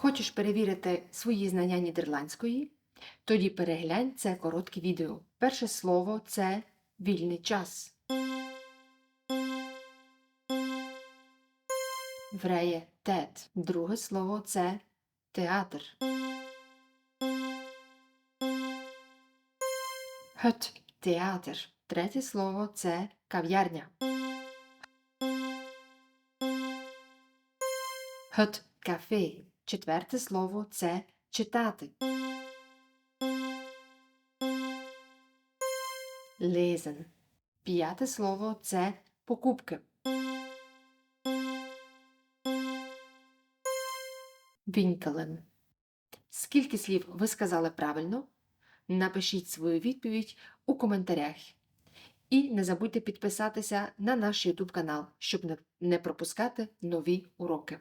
Хочеш перевірити свої знання нідерландської? Тоді переглянь це коротке відео. Перше слово це вільний час. Vrije tijd. Друге слово це театр. Het театр. Третє слово це кав'ярня. Het кафе. Четверте слово це читати. Lezen. П'яте слово це покупки. Winkelen. Скільки слів ви сказали правильно? Напишіть свою відповідь у коментарях. І не забудьте підписатися на наш YouTube канал, щоб не пропускати нові уроки.